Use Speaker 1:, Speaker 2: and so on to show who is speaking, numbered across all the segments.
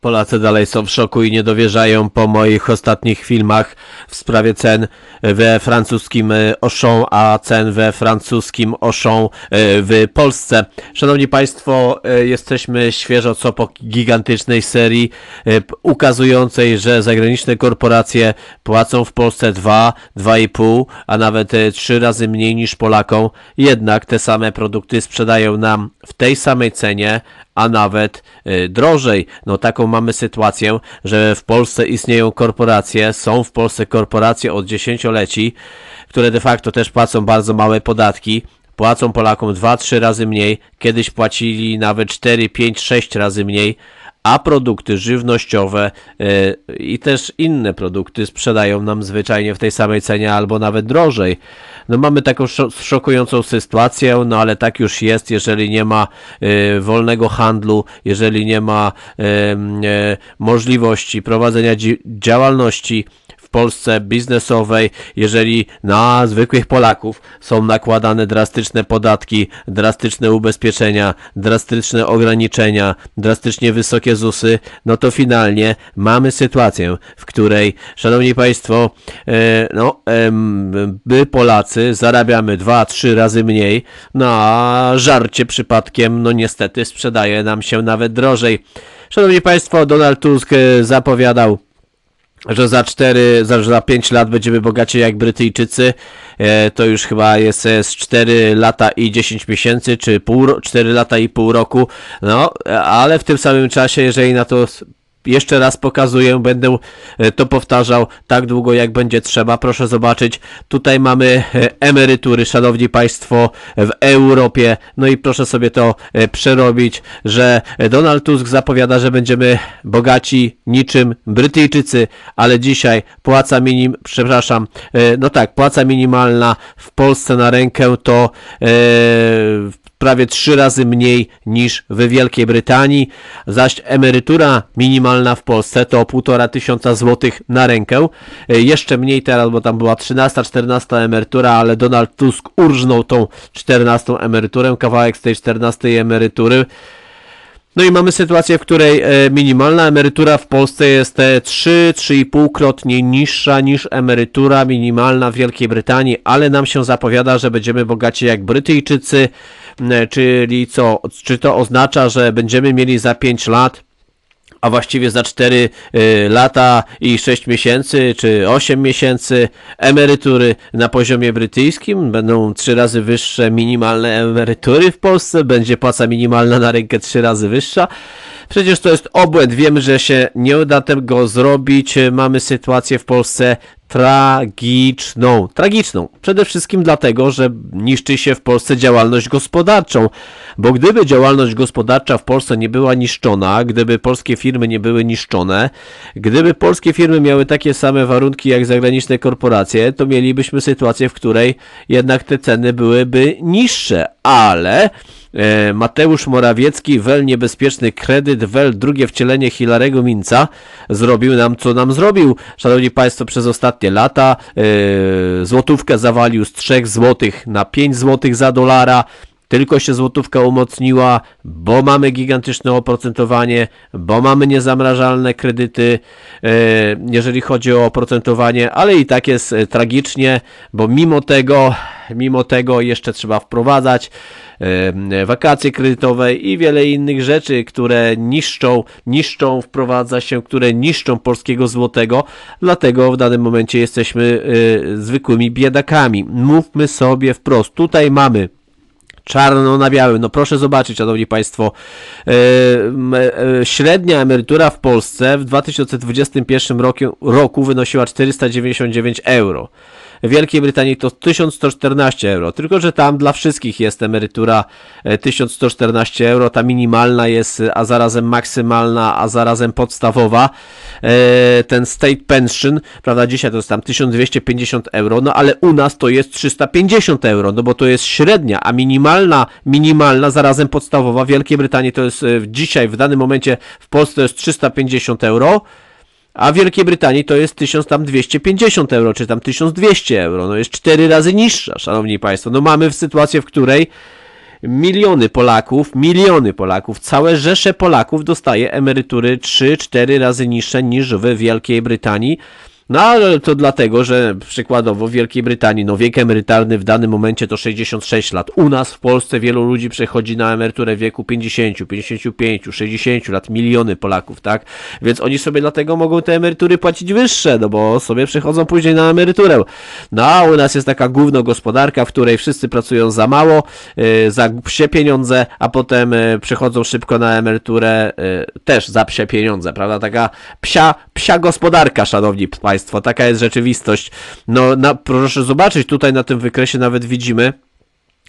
Speaker 1: Polacy dalej są w szoku i nie dowierzają po moich ostatnich filmach w sprawie cen we francuskim e, Auchan, a cen we francuskim Auchan e, w Polsce. Szanowni Państwo, e, jesteśmy świeżo co po gigantycznej serii ukazującej, że zagraniczne korporacje płacą w Polsce 2, 2,5, a nawet 3 razy mniej niż Polakom. Jednak te same produkty sprzedają nam w tej samej cenie, a nawet y, drożej. No taką mamy sytuację, że w Polsce istnieją korporacje, są w Polsce korporacje od dziesięcioleci, które de facto też płacą bardzo małe podatki. Płacą Polakom 2-3 razy mniej, kiedyś płacili nawet 4, 5, 6 razy mniej, a produkty żywnościowe y, i też inne produkty sprzedają nam zwyczajnie w tej samej cenie albo nawet drożej. No mamy taką szo- szokującą sytuację, no ale tak już jest, jeżeli nie ma y, wolnego handlu, jeżeli nie ma y, możliwości prowadzenia dzi- działalności Polsce biznesowej, jeżeli na zwykłych Polaków są nakładane drastyczne podatki, drastyczne ubezpieczenia, drastyczne ograniczenia, drastycznie wysokie ZUSy, no to finalnie mamy sytuację, w której, szanowni państwo, e, no, my Polacy zarabiamy 2-3 razy mniej, no a żarcie przypadkiem, no niestety sprzedaje nam się nawet drożej. Szanowni państwo, Donald Tusk e, zapowiadał że za 4, za, za 5 lat będziemy bogaci jak Brytyjczycy. E, to już chyba jest e, z 4 lata i 10 miesięcy, czy pół, ro- 4 lata i pół roku. No, e, ale w tym samym czasie, jeżeli na to jeszcze raz pokazuję, będę e, to powtarzał tak długo jak będzie trzeba. Proszę zobaczyć, tutaj mamy e, emerytury, szanowni państwo, w Europie. No i proszę sobie to e, przerobić, że Donald Tusk zapowiada, że będziemy bogaci niczym Brytyjczycy, ale dzisiaj płaca minim, przepraszam, no tak, płaca minimalna w Polsce na rękę to prawie trzy razy mniej niż w Wielkiej Brytanii, zaś emerytura minimalna w Polsce to półtora tysiąca złotych na rękę. E, Jeszcze mniej teraz, bo tam była 13-14 emerytura, ale Donald Tusk urżnął tą 14 emeryturę, kawałek z tej 14 emerytury. No i mamy sytuację, w której e, minimalna emerytura w Polsce jest e, 3-3,5 krotnie niższa niż emerytura minimalna w Wielkiej Brytanii, ale nam się zapowiada, że będziemy bogaci jak Brytyjczycy, czyli co, czy to oznacza, że będziemy mieli za 5 lat a właściwie za 4 y, lata i 6 miesięcy czy 8 miesięcy emerytury na poziomie brytyjskim. Będą 3 razy wyższe minimalne emerytury w Polsce, będzie płaca minimalna na rękę 3 razy wyższa. Przecież to jest obłęd, wiemy, że się nie uda tego zrobić. Mamy sytuację w Polsce tragiczną. Tragiczną. Przede wszystkim dlatego, że niszczy się w Polsce działalność gospodarczą. Bo gdyby działalność gospodarcza w Polsce nie była niszczona, gdyby polskie firmy nie były niszczone, gdyby polskie firmy miały takie same warunki jak zagraniczne korporacje, to mielibyśmy sytuację, w której jednak te ceny byłyby niższe. Ale Mateusz Morawiecki, wel niebezpieczny kredyt, wel drugie wcielenie Hilarego Minca zrobił nam, co nam zrobił. Szanowni Państwo, przez ostatnie lata e, złotówkę zawalił z 3 złotych na 5 złotych za dolara. Tylko się złotówka umocniła, bo mamy gigantyczne oprocentowanie, bo mamy niezamrażalne kredyty, e, jeżeli chodzi o oprocentowanie, ale i tak jest e, tragicznie, bo mimo tego, mimo tego jeszcze trzeba wprowadzać e, wakacje kredytowe i wiele innych rzeczy, które niszczą, niszczą, wprowadza się, które niszczą polskiego złotego, dlatego w danym momencie jesteśmy zwykłymi biedakami. Mówmy sobie wprost, tutaj mamy czarno na białym. No proszę zobaczyć, szanowni państwo, e, e, średnia emerytura w Polsce w 2021 roku, roku wynosiła 499 euro. Wielkiej Brytanii to 1114 euro, tylko że tam dla wszystkich jest emerytura e, 1114 euro, ta minimalna jest, a zarazem maksymalna, a zarazem podstawowa. E, Ten state pension, prawda, dzisiaj to jest tam 1250 euro, no ale u nas to jest 350 euro, no bo to jest średnia, a minimalna, minimalna, zarazem podstawowa w Wielkiej Brytanii to jest e, dzisiaj, w danym momencie w Polsce to jest 350 euro, a w Wielkiej Brytanii to jest 1250 euro, czy tam 1200 euro. No jest 4 razy niższa, szanowni państwo. No mamy sytuację, w której miliony Polaków, miliony Polaków, całe rzesze Polaków dostaje emerytury 3-4 razy niższe niż w Wielkiej Brytanii. No ale to dlatego, że przykładowo w Wielkiej Brytanii no wiek emerytalny w danym momencie to 66 lat. U nas w Polsce wielu ludzi przechodzi na emeryturę wieku 50, 55, 60 lat, miliony Polaków, tak? Więc oni sobie dlatego mogą te emerytury płacić wyższe, no bo sobie przechodzą później na emeryturę. No a u nas jest taka główna gospodarka, w której wszyscy pracują za mało, yy, za psie pieniądze, a potem yy, przechodzą szybko na emeryturę yy, też za psie pieniądze, prawda? Taka psia, psia gospodarka, szanowni państwo. Taka jest rzeczywistość. No, na, proszę zobaczyć, tutaj na tym wykresie nawet widzimy,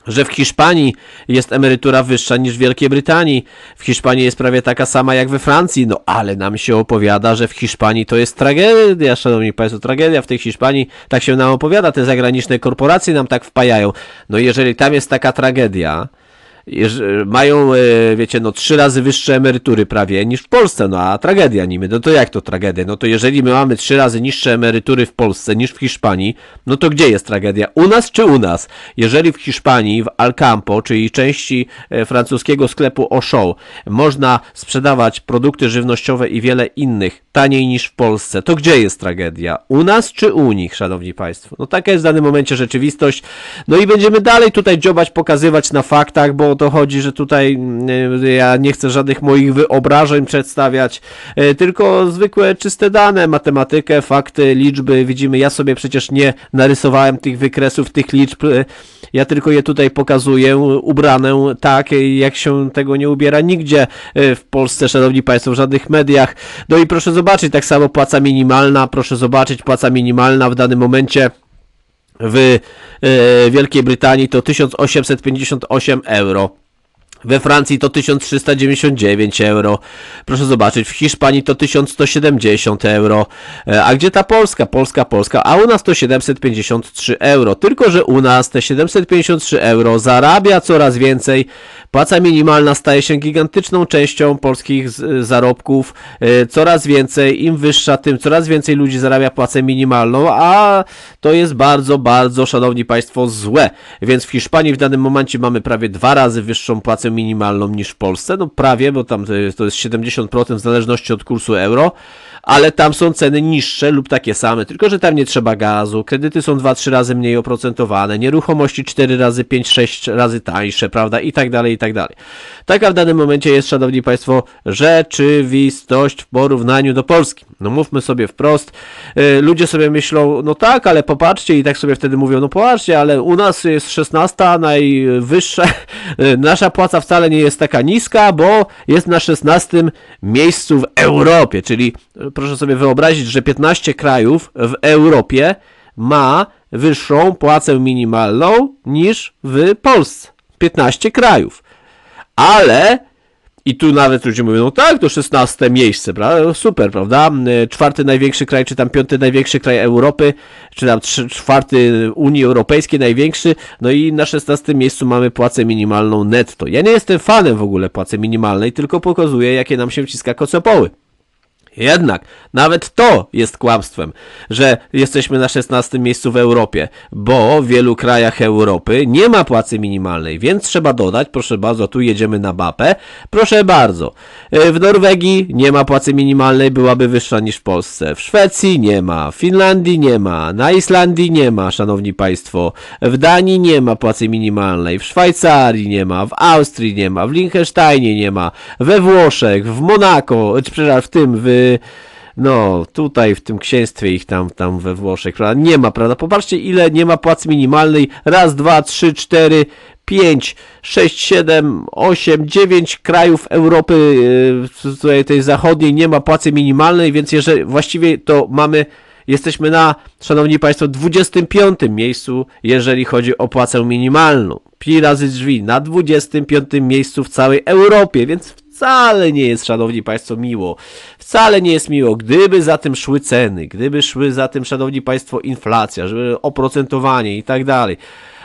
Speaker 1: że w Hiszpanii jest emerytura wyższa niż w Wielkiej Brytanii. W Hiszpanii jest prawie taka sama jak we Francji. No ale nam się opowiada, że w Hiszpanii to jest tragedia, szanowni państwo, tragedia w tej Hiszpanii. Tak się nam opowiada, te zagraniczne korporacje nam tak wpajają. No jeżeli tam jest taka tragedia, mają, e, wiecie, no trzy razy wyższe emerytury prawie niż w Polsce, no a tragedia nimi, no to jak to tragedia? No to jeżeli my mamy trzy razy niższe emerytury w Polsce niż w Hiszpanii, no to gdzie jest tragedia? U nas czy u nas? Jeżeli w Hiszpanii, w Alcampo, czyli części e, francuskiego sklepu Auchan, można sprzedawać produkty żywnościowe i wiele innych taniej niż w Polsce, to gdzie jest tragedia? U nas czy u nich, szanowni państwo? No taka jest w danym momencie rzeczywistość. No i będziemy dalej tutaj dziobać, pokazywać na faktach, bo o to chodzi, że tutaj mm, ja nie chcę żadnych moich wyobrażeń przedstawiać, e, tylko zwykłe czyste dane, matematykę, fakty, liczby. Widzimy, ja sobie przecież nie narysowałem tych wykresów, tych liczb. E, ja tylko je tutaj pokazuję, ubranę tak, jak się tego nie ubiera nigdzie e, w Polsce, szanowni państwo, w żadnych mediach. No i proszę zobaczyć, tak samo płaca minimalna, proszę zobaczyć, płaca minimalna w danym momencie w e, Wielkiej Brytanii to 1858 euro. We Francji to 1399 euro. Proszę zobaczyć, w Hiszpanii to 1170 euro. E, a gdzie ta Polska? Polska, Polska. A u nas to 753 euro. Tylko, że u nas te 753 euro zarabia coraz więcej. Płaca minimalna staje się gigantyczną częścią polskich zarobków. E, coraz więcej, im wyższa, tym coraz więcej ludzi zarabia płacę minimalną, a to jest bardzo, bardzo, szanowni Państwo, złe. Więc w Hiszpanii w danym momencie mamy prawie dwa razy wyższą płacę minimalną niż w Polsce, no prawie, bo tam to jest 70% w zależności od kursu euro, ale tam są ceny niższe lub takie same, tylko że tam nie trzeba gazu, kredyty są 2-3 razy mniej oprocentowane, nieruchomości 4 razy, 5-6 razy tańsze, prawda, i tak dalej, i tak dalej. Taka w danym momencie jest, szanowni państwo, rzeczywistość w porównaniu do Polski. No mówmy sobie wprost, yy, ludzie sobie myślą, no tak, ale popatrzcie i tak sobie wtedy mówią, no popatrzcie, ale u nas jest 16 najwyższa, yy, nasza płaca wcale nie jest taka niska, bo jest na 16 miejscu w Europie, czyli proszę sobie wyobrazić, że 15 krajów w Europie ma wyższą płacę minimalną niż w Polsce. 15 krajów. Ale i tu nawet ludzie mówią, no tak, to 16 miejsce, prawda? No super, prawda? Czwarty największy kraj, czy tam piąty największy kraj Europy, czy tam czwarty Unii Europejskiej największy, no i na 16 miejscu mamy płacę minimalną netto. Ja nie jestem fanem w ogóle płacy minimalnej, tylko pokazuję, jakie nam się wciska kocopoły. Jednak nawet to jest kłamstwem, że jesteśmy na 16 miejscu w Europie, bo w wielu krajach Europy nie ma płacy minimalnej, więc trzeba dodać, proszę bardzo, tu jedziemy na mapę, proszę bardzo, w Norwegii nie ma płacy minimalnej, byłaby wyższa niż w Polsce, w Szwecji nie ma, w Finlandii nie ma, na Islandii nie ma, szanowni państwo, w Danii nie ma płacy minimalnej, w Szwajcarii nie ma, w Austrii nie ma, w Liechtensteinie nie ma, we Włoszech, w Monako, przepraszam, w tym, w no, tutaj w tym księstwie ich tam, tam we Włoszech, prawda? Nie ma, prawda? Popatrzcie, ile nie ma płacy minimalnej. Raz, dwa, trzy, cztery, pięć, sześć, siedem, osiem, dziewięć krajów Europy yy, tutaj tej zachodniej nie ma płacy minimalnej, więc jeżeli właściwie to mamy jesteśmy na, szanowni państwo, 25 miejscu, jeżeli chodzi o płacę minimalną. Pi razy drzwi, na 25 miejscu w całej Europie, więc wcale nie jest, szanowni państwo, miło. Wcale nie jest miło. Gdyby za tym szły ceny, gdyby szły za tym, szanowni państwo, inflacja, oprocentowanie i tak dalej.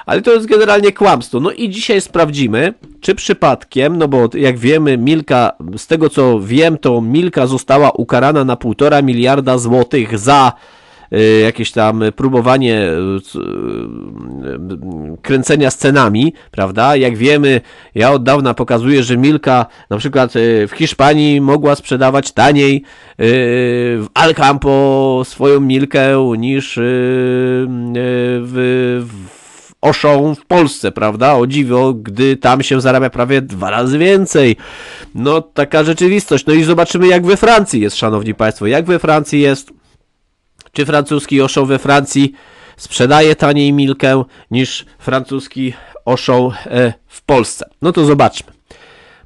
Speaker 1: Ale to jest generalnie kłamstwo. No i dzisiaj sprawdzimy, czy przypadkiem, no bo jak wiemy, Milka, z tego co wiem, to Milka została ukarana na półtora miliarda złotych za jakieś tam próbowanie y, y, kręcenia scenami, prawda? Jak wiemy, ja od dawna pokazuję, że Milka na przykład y, w Hiszpanii mogła sprzedawać taniej y, w Alcampo swoją Milkę niż y, y, w, w Oszą w Polsce, prawda? O dziwo, gdy tam się zarabia prawie dwa razy więcej. No, taka rzeczywistość. No i zobaczymy, jak we Francji jest, szanowni państwo. Jak we Francji jest? Czy francuski Oszą we Francji sprzedaje taniej Milkę niż francuski Oszą e, w Polsce? No to zobaczmy.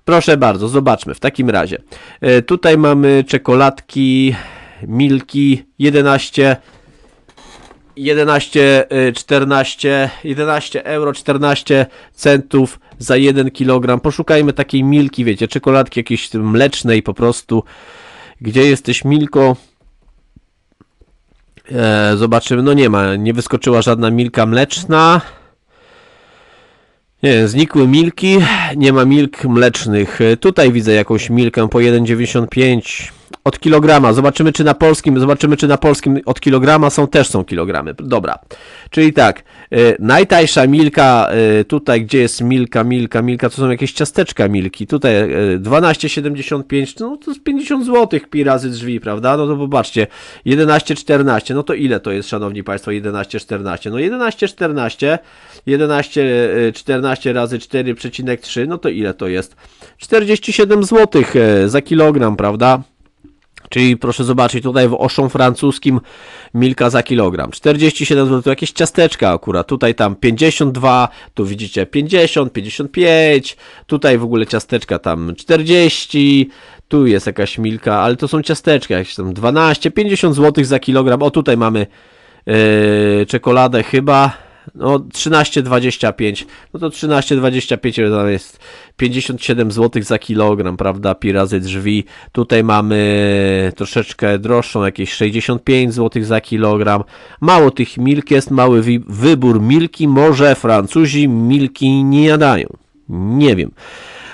Speaker 1: Proszę bardzo, zobaczmy w takim razie. E, tutaj mamy czekoladki Milki 11 11, y, 14, 11 euro, 14 centów za 1 kg. Poszukajmy takiej milki, wiecie, czekoladki jakiejś mlecznej po prostu. Gdzie jesteś, Milko? E, zobaczymy, no nie ma, nie wyskoczyła żadna milka mleczna. Nie, znikły milki, nie ma milk mlecznych. E, Tutaj widzę jakąś milkę po 1,95 od kilograma. Zobaczymy czy na polskim, zobaczymy czy na polskim od kilograma są też są kilogramy. Dobra. Czyli tak, e, najtańsza milka e, tutaj gdzie jest milka, milka, milka, to są jakieś ciasteczka milki. Tutaj e, 12,75, no to jest 50 zł pi razy drzwi, prawda? No to popatrzcie, 11,14, no to ile to jest szanowni państwo 11,14? No 11,14 11, e, 14 razy 4,3, no to ile to jest? 47 zł e, za kilogram, prawda? Czyli proszę zobaczyć, tutaj w oszą francuskim milka za kilogram. 47 zł, to jakieś ciasteczka akurat. Tutaj tam 52, tu widzicie 50, 55, tutaj w ogóle ciasteczka tam 40, tu jest jakaś milka, ale to są ciasteczka, jakieś tam 12, 50 zł za kilogram. O tutaj mamy yy, czekoladę chyba. No 13,25. No to 13,25 to jest 57 zł za kilogram, prawda? Pi razy drzwi. Tutaj mamy troszeczkę droższą, jakieś 65 zł za kilogram. Mało tych milk jest, mały wi- wybór milki. Może Francuzi milki nie jadają. Nie wiem.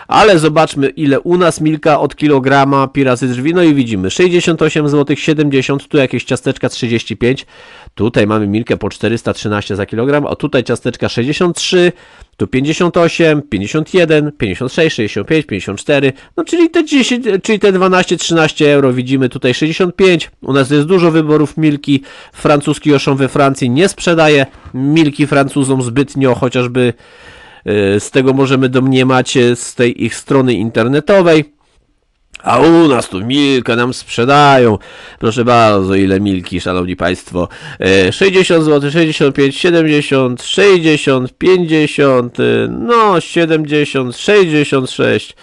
Speaker 1: Ale zobaczmy, ile u nas milka od kilograma pi razy drzwi. No i widzimy 68 zł, 70, tu jakieś ciasteczka 35. Tutaj mamy milkę po 413 za kilogram, a tutaj ciasteczka 63, tu 58, 51, 56, 65, 54. No czyli te 10, czyli te 12-13 euro widzimy tutaj 65. U nas jest dużo wyborów milki. Francuski Oszą we Francji nie sprzedaje milki Francuzom zbytnio, chociażby Z tego możemy domniemać e, z tej ich strony internetowej. A u nas tu milkę nam sprzedają. Proszę bardzo, ile milki, szanowni państwo. E, 60 zł, 65, 70, 60, 50, e, no 70, 66.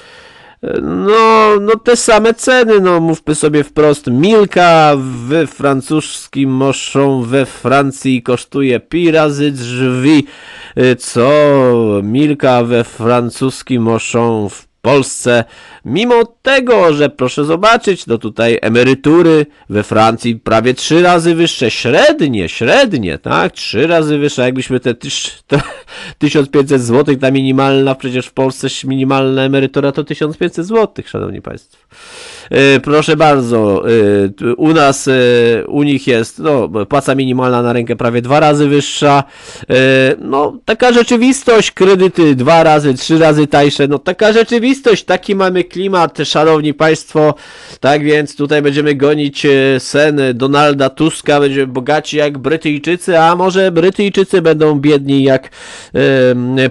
Speaker 1: No, no te same ceny, no mówmy sobie wprost. Milka w francuskim moszą we Francji kosztuje pi razy drzwi, e, co Milka we francuskim moszą w Polsce, mimo tego, że proszę zobaczyć, no tutaj emerytury we Francji prawie trzy razy wyższe, średnie, średnie, tak, trzy razy wyższe, jakbyśmy te, tyś, te 1500 zł, ta minimalna, przecież w Polsce minimalna emerytura to 1500 zł, szanowni państwo. E, Proszę bardzo, e, u nas, e, u nich jest no, płaca minimalna na rękę prawie dwa razy wyższa. No, taka rzeczywistość, kredyty dwa razy, trzy razy tańsze. No, taka rzeczywistość, taki mamy klimat, szanowni państwo. Tak więc tutaj będziemy gonić sen Donalda Tuska, będziemy bogaci jak Brytyjczycy, a może Brytyjczycy będą biedni jak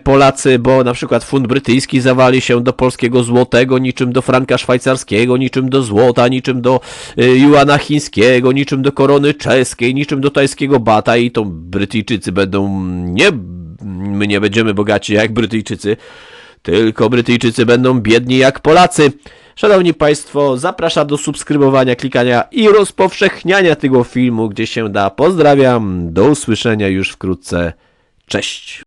Speaker 1: Polacy, bo na przykład fund brytyjski zawali się do polskiego złotego, niczym do franka szwajcarskiego, niczym do złota, niczym do e, juana chińskiego, niczym do korony czeskiej, niczym do tajskiego bata i to Brytyjczycy będą nie my nie będziemy bogaci jak Brytyjczycy, tylko Brytyjczycy będą biedni jak Polacy. Szanowni Państwo, zapraszam do subskrybowania, klikania i rozpowszechniania tego filmu, gdzie się da. Pozdrawiam, do usłyszenia już wkrótce. Cześć.